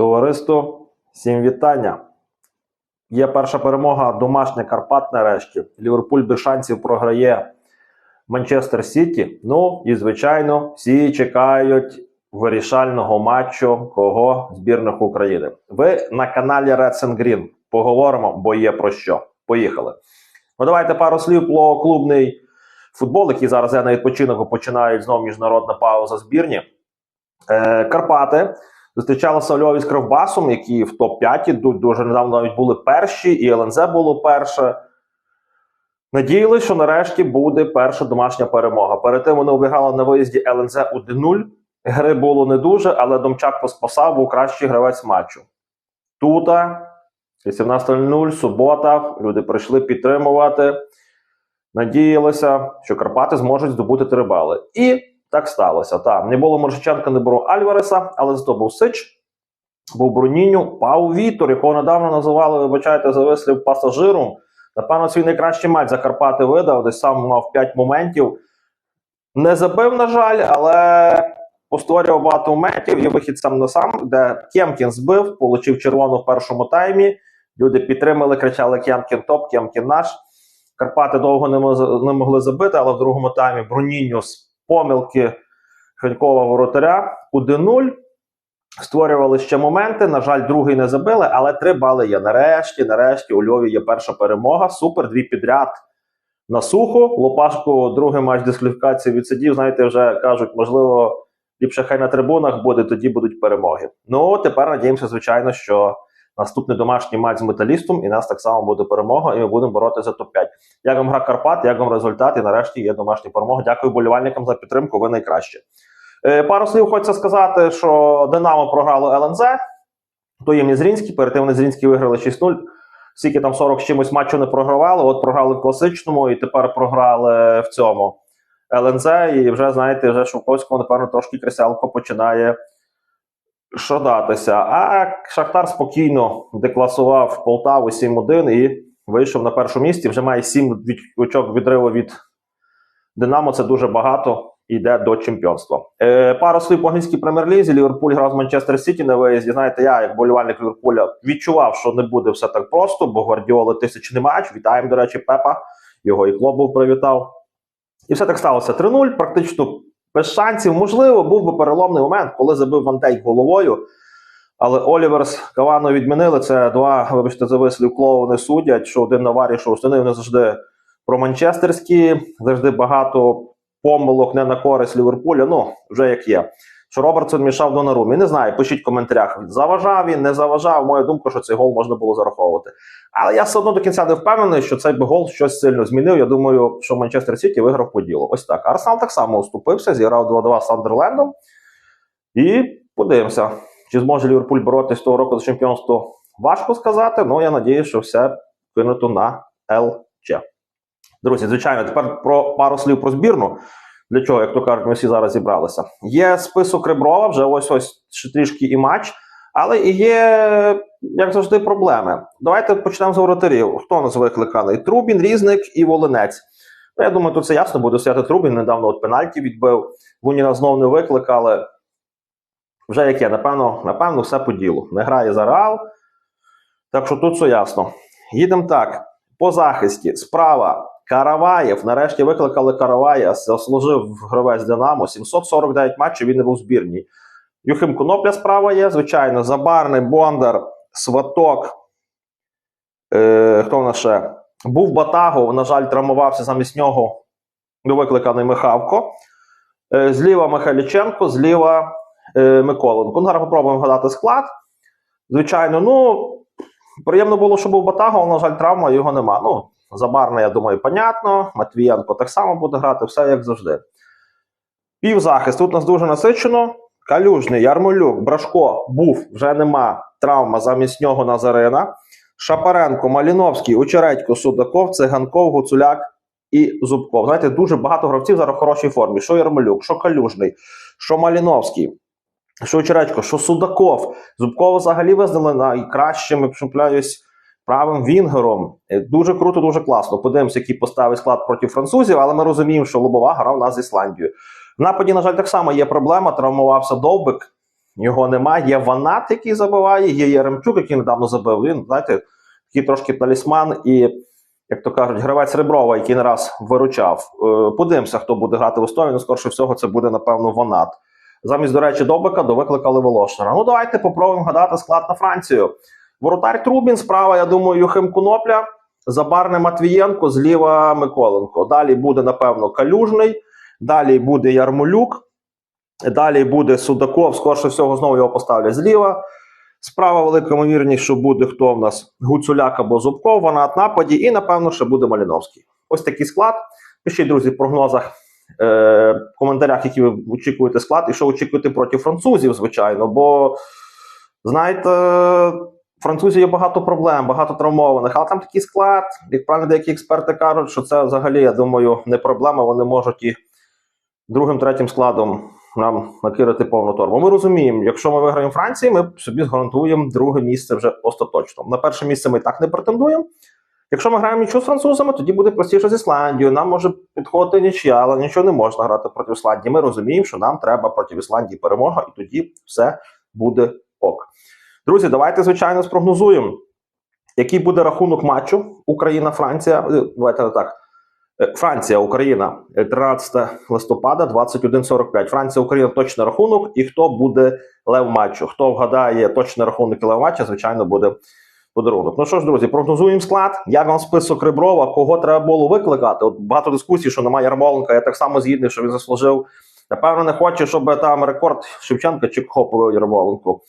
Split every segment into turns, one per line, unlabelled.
Товариство, всім вітання. Є перша перемога домашня Карпат нарешті. Ліверпуль без шансів програє Манчестер Сіті. Ну і, звичайно, всі чекають вирішального матчу кого збірних України. Ви на каналі Reds and Green. Поговоримо, бо є про що. Поїхали. Ну, давайте пару слів про клубний футбол, який зараз є на відпочинку, починають знову міжнародна пауза збірні. Е, Карпати зустрічалися Львові з Кривбасом, які в топ-5 ду- дуже недавно навіть були перші, і ЛНЗ було перше. Надіялись, що нарешті буде перша домашня перемога. Перед тим вони обіграли на виїзді ЛНЗ 1-0. Гри було не дуже, але Домчак поспасав, був кращий гравець матчу. Тута 18.00, субота. Люди прийшли підтримувати. Надіялися, що Карпати зможуть здобути три бали. І так сталося. Так, не було Моржиченка, не було Альвареса, але зато був Сич, був Бруніню, Пау Вітор, якого недавно називали, вибачайте, за вислів пасажиром. Напевно, свій найкращий матч за Карпати видав, десь сам мав 5 моментів. Не забив, на жаль, але постворював багато моментів і вихід сам на сам, де Кемкін збив, отримав червону в першому таймі. Люди підтримали, кричали Кемкін топ, Кемкін наш. Карпати довго не, могли забити, але в другому таймі Бруніньо з помилки Хенькова воротаря 1-0. Створювали ще моменти. На жаль, другий не забили, але три бали є. Нарешті, нарешті, у Львові є перша перемога. Супер, дві підряд на сухо. Лопашко другий матч дискваліфікації відсидів. Знаєте, вже кажуть, можливо, ліпше хай на трибунах буде, тоді будуть перемоги. Ну, тепер надіємося, звичайно, що наступний домашній матч з металістом, і нас так само буде перемога, і ми будемо боротися за топ-5. Як вам гра Карпат, як вам результат, і нарешті є домашня перемога. Дякую болівальникам за підтримку. Ви найкраще. Пару слів хочеться сказати, що Динамо програло ЛНЗ. То є Зрінський, перед тим вони Зрінський виграли 6-0. Скільки там 40 з чимось матчу не програвали. От програли в класичному, і тепер програли в цьому ЛНЗ. І вже, знаєте, вже Шовковського, напевно, трошки кресялко починає шодатися. А Шахтар спокійно декласував Полтаву 7-1 і вийшов на першому місці. Вже має 7 очок відриву від Динамо. Це дуже багато. Йде до чемпіонства. Е, пару слів по англійській прем'єр-лізі. Ліверпуль грав з Манчестер Сіті на виїзді. Знаєте, я, як болівальник Ліверпуля, відчував, що не буде все так просто, бо Гвардіоли тисячний матч. Вітаємо, до речі, Пепа. Його і клуб був привітав. І все так сталося. 3-0, практично без шансів. Можливо, був би переломний момент, коли забив вантей головою. Але Оліверс Кавано відмінили. Це два, вибачте, за вислів клоуни судять, що один на варі, що остальний вони завжди про манчестерські, завжди багато помилок не на користь Ліверпуля. Ну, вже як є. Що Робертсон мішав до Нарумі. Не знаю, пишіть в коментарях. Заважав він, не заважав. Моя думка, що цей гол можна було зараховувати. Але я все одно до кінця не впевнений, що цей би гол щось сильно змінив. Я думаю, що Манчестер Сіті виграв по ділу. Ось так. Арсенал так само уступився, зіграв 2-2 з Сандерлендом. І подивимося, чи зможе Ліверпуль боротися того року за чемпіонство. Важко сказати, але я надію, що все кинуто на ЛЧ. Друзі, звичайно, тепер про пару слів про збірну. Для чого, як то кажуть, ми всі зараз зібралися. Є список Реброва, вже ось ось ще трішки і матч, але і є, як завжди, проблеми. Давайте почнемо з воротарів. Хто нас викликали? Трубін, Різник і Волинець. Ну, я думаю, тут це ясно буде стояти Трубін. Недавно от пенальті відбив. Вуніна знов не викликали. Вже яке, напевно, напевно, все по ділу. Не грає за Реал. Так що тут все ясно. Їдемо так. По захисті. Справа. Караваєв. Нарешті викликали Каравая. Заслужив гравець Динамо. 749 матчів він не був в збірній. Юхим Конопля справа є. Звичайно, Забарний, Бондар, Сваток. Е, хто в нас ще? Був Батагов, на жаль, травмувався замість нього. Викликаний Михавко. Е, зліва Михайліченко, зліва е, Миколенко. Ну, зараз попробуємо вгадати склад. Звичайно, ну приємно було, що був Батагов, на жаль, травма його нема. Ну, Забарна, я думаю, понятно. Матвієнко так само буде грати, все як завжди. Півзахист. Тут нас дуже насичено. Калюжний, Ярмолюк, Брашко був, вже нема. Травма замість нього Назарина. Шапаренко, Маліновський, Очередько, Судаков, Циганков, Гуцуляк і Зубков. Знаєте, дуже багато гравців зараз в хорошій формі. Що Ярмолюк, що Калюжний, що Маліновський, що Очередько, що Судаков. Зубкова взагалі визнали найкращим, якщо не помиляюсь, правим вінгером. Е, Дуже круто, дуже класно. Подивимося, який поставить склад проти французів, але ми розуміємо, що Лобова грав у нас з Ісландією. В нападі, на жаль, так само є проблема. Травмувався Довбик. його немає. Є Ванат, який забиває, є Яремчук, який недавно забив. Він, знаєте, такий трошки талісман і, як то кажуть, гравець Реброва, який не раз виручав. Е, Подивимося, хто буде грати в Естонії. Ну, скорше всього, це буде, напевно, Ванат. Замість, до речі, Добика довикликали Волошина. Ну, давайте попробуємо гадати склад на Францію. Воротар Трубін, справа, я думаю, Юхим Конопля, Забарне Матвієнко, зліва Миколенко. Далі буде, напевно, Калюжний, далі буде Ярмолюк, далі буде Судаков, скорше всього, знову його поставлять зліва. Справа велика ймовірність, що буде хто в нас Гуцуляк або Зубков, вона в нападі, і, напевно, ще буде Маліновський. Ось такий склад. Пишіть, друзі, в прогнозах, е, в коментарях, які ви очікуєте склад, і що очікуєте проти французів, звичайно. Бо, знаєте, французів є багато проблем, багато травмованих, але там такий склад, як правильно деякі експерти кажуть, що це взагалі, я думаю, не проблема. Вони можуть і другим, третім складом нам накидати повну торбу. Ми розуміємо, якщо ми виграємо Франції, ми собі гарантуємо друге місце вже остаточно. На перше місце ми так не претендуємо. Якщо ми граємо нічого з французами, тоді буде простіше з Ісландією. Нам може підходити нічия, але нічого не можна грати проти Ісландії. Ми розуміємо, що нам треба проти Ісландії перемога, і тоді все буде ок. Друзі, давайте звичайно спрогнозуємо, який буде рахунок матчу Україна-Франція. Е, Давайте так. Е, Франція, Україна, е, 13 листопада, 21.45. Франція, Україна, точний рахунок. І хто буде лев матчу? Хто вгадає точний рахунок і лев матча, звичайно, буде подарунок. Ну що ж, друзі, прогнозуємо склад. Як вам список Реброва, кого треба було викликати? От багато дискусій, що немає Ярмоленка. Я так само згідний, що він заслужив. Напевно, не хоче, щоб там рекорд Шевченка чи Кохоповий Ярмоленку.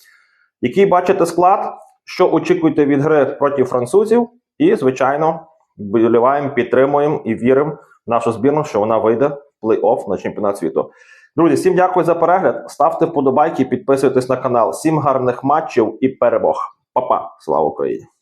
Який бачите склад, що очікуєте від гри проти французів? І, звичайно, боліваємо, підтримуємо і віримо в нашу збірну, що вона вийде в плей-офф на чемпіонат світу. Друзі, всім дякую за перегляд. Ставте вподобайки, підписуйтесь на канал. Всім гарних матчів і перемог. Па-па. Слава Україні!